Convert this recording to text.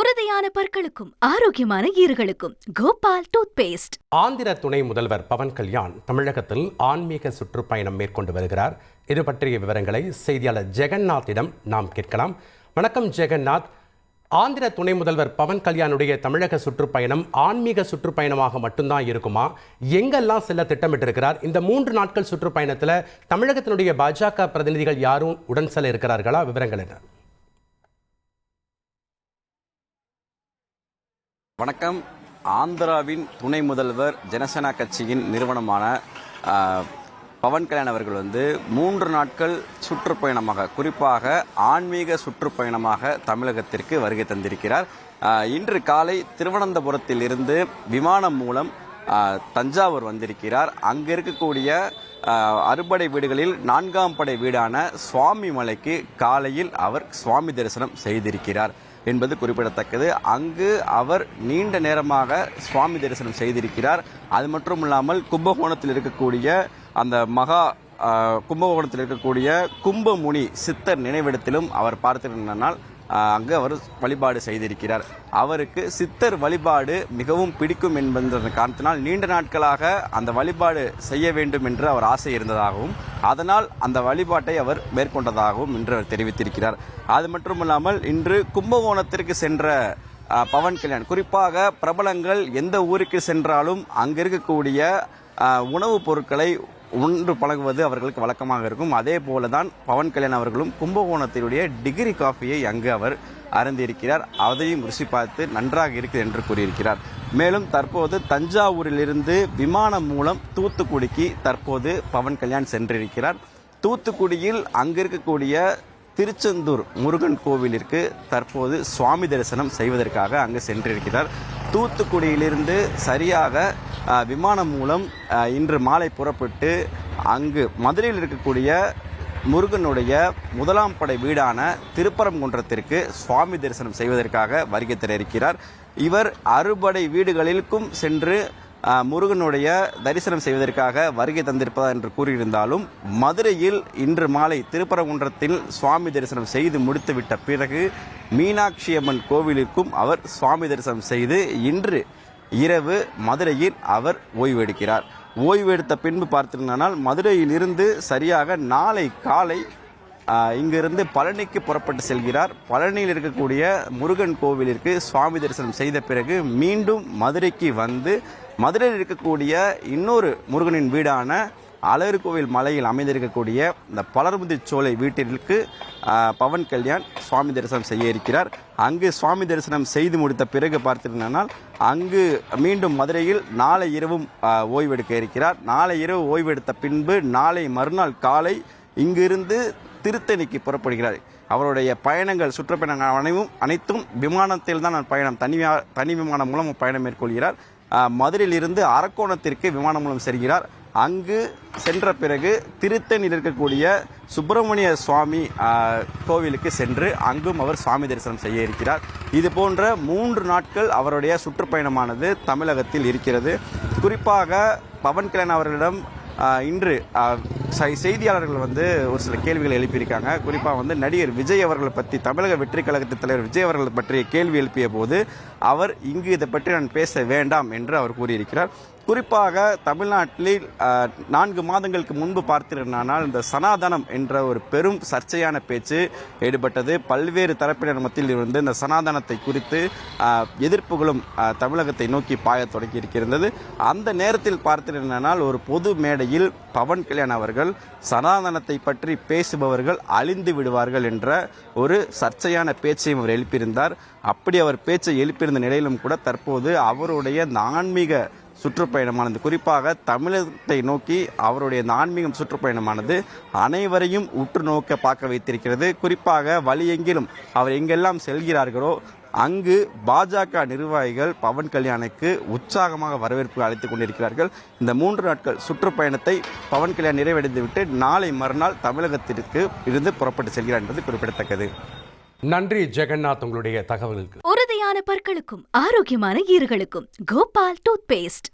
உறுதியான பற்களுக்கும் ஆரோக்கியமான ஈறுகளுக்கும் கோபால் டூத் பேஸ்ட் ஆந்திர துணை முதல்வர் பவன் கல்யாண் தமிழகத்தில் ஆன்மீக சுற்றுப்பயணம் மேற்கொண்டு வருகிறார். இது பற்றிய விவரங்களை செய்தியாளர் ஜெகநாத்திடம் நாம் கேட்கலாம். வணக்கம் ஜெகநாத். ஆந்திர துணை முதல்வர் பவன் கல்யாணுடைய தமிழக சுற்றுப்பயணம் ஆன்மீக சுற்றுப்பயணமாக மட்டும்தான் இருக்குமா? எங்கெல்லாம் செல்ல திட்டமிட்டிருக்கிறார்? இந்த மூன்று நாட்கள் சுற்றுப்பயணத்தில் தமிழகத்தினுடைய பாஜக பிரதிநிதிகள் யாரும் உடன் செல்ல இருக்கிறார்களா? விவரங்கள் என்ன? வணக்கம். ஆந்திராவின் துணை முதல்வர் ஜனசேனா கட்சியின் நிறுவனமான பவன் கல்யாண் அவர்கள் வந்து மூன்று நாட்கள் சுற்றுப்பயணமாக குறிப்பாக ஆன்மீக சுற்றுப்பயணமாக தமிழகத்திற்கு வருகை தந்திருக்கிறார். இன்று காலை திருவனந்தபுரத்தில் இருந்து விமானம் மூலம் தஞ்சாவூர் வந்திருக்கிறார். அங்கு இருக்கக்கூடிய அறுபடை வீடுகளில் நான்காம் படை வீடான சுவாமி மலைக்கு காலையில் அவர் சுவாமி தரிசனம் செய்திருக்கிறார். என்பது குறிப்பிடத்தக்கது. அங்கு அவர் நீண்ட நேரமாக சுவாமி தரிசனம் செய்திருக்கிறார். அது மட்டும் இல்லாமல் கும்பகோணத்தில் இருக்கக்கூடிய அந்த மகா கும்பகோணத்தில் இருக்கக்கூடிய கும்பமுனி சித்தர் நினைவிடத்திலும் அவர் பார்த்திருந்தால் அங்கு அவர் வழிபாடு செய்திருக்கிறார். அவருக்கு சித்தர் வழிபாடு மிகவும் பிடிக்கும் என்பதன் காரணத்தினால் நீண்ட நாட்களாக அந்த வழிபாடு செய்ய வேண்டும் என்று அவர் ஆசை இருந்ததாகவும் அதனால் அந்த வழிபாட்டை அவர் மேற்கொண்டதாகவும் இன்று அவர் தெரிவித்திருக்கிறார். அது மட்டுமல்லாமல் இன்று கும்பகோணத்திற்கு சென்ற பவன் கல்யாண் குறிப்பாக பிரபலங்கள் எந்த ஊருக்கு சென்றாலும் அங்கு இருக்கக்கூடிய உணவுப் பொருட்களை உண்டு பழகுவது அவர்களுக்கு வழக்கமாக இருக்கும். அதே போல தான் பவன் கல்யாண் அவர்களும் கும்பகோணத்தினுடைய டிகிரி காஃபியை அங்கு அவர் அருந்தியிருக்கிறார். அதையும் ருசி பார்த்து நன்றாக இருக்குது என்று கூறியிருக்கிறார். மேலும் தற்போது தஞ்சாவூரிலிருந்து விமானம் மூலம் தூத்துக்குடிக்கு தற்போது பவன் கல்யாண் சென்றிருக்கிறார். தூத்துக்குடியில் அங்கு இருக்கக்கூடிய திருச்செந்தூர் முருகன் கோவிலிற்கு தற்போது சுவாமி தரிசனம் செய்வதற்காக அங்கு சென்றிருக்கிறார். தூத்துக்குடியிலிருந்து சரியாக விமானம் மூலம் இன்று மாலை புறப்பட்டு அங்கு மதுரையில் இருக்கக்கூடிய முருகனுடைய முதலாம் படை வீடான திருப்பரங்குன்றத்திற்கு சுவாமி தரிசனம் செய்வதற்காக வருகை தர இருக்கிறார். இவர் அறுபடை வீடுகளிற்கும் சென்று முருகனுடைய தரிசனம் செய்வதற்காக வருகை தந்திருப்பதா என்று கூறியிருந்தாலும் மதுரையில் இன்று மாலை திருப்பரங்குன்றத்தில் சுவாமி தரிசனம் செய்து முடித்துவிட்ட பிறகு மீனாட்சி அம்மன் கோவிலிற்கும் அவர் சுவாமி தரிசனம் செய்து இன்று இரவு மதுரையில் அவர் ஓய்வு எடுக்கிறார் ஓய்வு எடுத்த பின்பு பார்த்திருந்தால் மதுரையில் இருந்து சரியாக நாளை காலை இங்கிருந்து பழனிக்கு புறப்பட்டு செல்கிறார். பழனியில் இருக்கக்கூடிய முருகன் கோவிலிற்கு சுவாமி தரிசனம் செய்த பிறகு மீண்டும் மதுரைக்கு வந்து மதுரையில் இருக்கக்கூடிய இன்னொரு முருகனின் வீடான அழகு கோவில் மலையில் அமைந்திருக்கக்கூடிய இந்த பலர்முதி சோலை வீட்டிற்கு பவன் கல்யாண் சுவாமி தரிசனம் செய்ய இருக்கிறார். அங்கு சுவாமி தரிசனம் செய்து முடித்த பிறகு பார்த்திருந்தால் அங்கு மீண்டும் மதுரையில் நாளை இரவும் ஓய்வெடுக்க இருக்கிறார். நாளை இரவு ஓய்வெடுத்த பின்பு நாளை மறுநாள் காலை இங்கிருந்து திருத்தணிக்கு புறப்படுகிறார். அவருடைய பயணங்கள் சுற்றுப்பயணங்கள் அனைவும் அனைத்தும் விமானத்தில் தான் பயணம் தனி தனி விமானம் மூலம் பயணம் மேற்கொள்கிறார். மதுரையிலிருந்து அரக்கோணத்திற்கு விமானம் மூலம் செல்கிறார். அங்கு சென்ற பிறகு திருத்தணியில் இருக்கக்கூடிய சுப்பிரமணிய சுவாமி கோவிலுக்கு சென்று அங்கும் அவர் சுவாமி தரிசனம் செய்ய இருக்கிறார். இது போன்ற மூன்று நாட்கள் அவருடைய சுற்றுப்பயணமானது தமிழகத்தில் இருக்கிறது. குறிப்பாக பவன் கல்யாண் அவர்களிடம் இன்று செ- செய்தியாளர்கள் வந்து ஒரு சில கேள்விகளை எழுப்பியிருக்காங்க. குறிப்பாக வந்து நடிகர் விஜய் அவர்களை பற்றி தமிழக வெற்றி கழகத்தின் தலைவர் விஜய் அவர்களை பற்றிய கேள்வி எழுப்பிய போது அவர் இங்கு இதை பற்றி நான் பேச வேண்டாம் என்று அவர் கூறியிருக்கிறார். குறிப்பாக தமிழ்நாட்டில் நான்கு மாதங்களுக்கு முன்பு பார்த்திருந்தானால் இந்த சனாதனம் என்ற ஒரு பெரும் சர்ச்சையான பேச்சு ஈடுபட்டது. பல்வேறு தரப்பினர் மத்தியில் இருந்து இந்த சனாதனத்தை குறித்து எதிர்ப்புகளும் தமிழகத்தை நோக்கி பாயத் தொடங்கி இருக்கின்றது அந்த நேரத்தில் பார்த்திருந்தால் ஒரு பொது மேடையில் பவன் கல்யாண் அவர்கள் சனாதனத்தை பற்றி பேசுபவர்கள் அழிந்து விடுவார்கள் என்ற ஒரு சர்ச்சையான பேச்சையும் அவர் எழுப்பியிருந்தார். அப்படி அவர் பேச்சை எழுப்பியிருந்த நிலையிலும் கூட தற்போது அவருடைய இந்த ஆன்மீக சுற்றுப்பயணமானது. குறிப்பாக தமிழகத்தை நோக்கி அவருடைய இந்த ஆன்மீகம் சுற்றுப்பயணமானது அனைவரையும் உற்று நோக்க பார்க்க வைத்திருக்கிறது. குறிப்பாக வழியெங்கிலும் அவர் எங்கெல்லாம் செல்கிறார்களோ அங்கு பாஜக நிர்வாகிகள் பவன் கல்யாணுக்கு உற்சாகமாக வரவேற்பு அளித்துக் கொண்டிருக்கிறார்கள். இந்த மூன்று நாட்கள் சுற்றுப்பயணத்தை பவன் கல்யாண் நிறைவடைந்துவிட்டு நாளை மறுநாள் தமிழகத்திற்கு இருந்து புறப்பட்டு செல்கிறார் என்பது குறிப்பிடத்தக்கது. நன்றி ஜெகநாத் உங்களுடைய தகவலுக்கு உறுதியான பற்களுக்கும் ஆரோக்கியமான ஈறுகளுக்கும் கோபால் டூத் பேஸ்ட்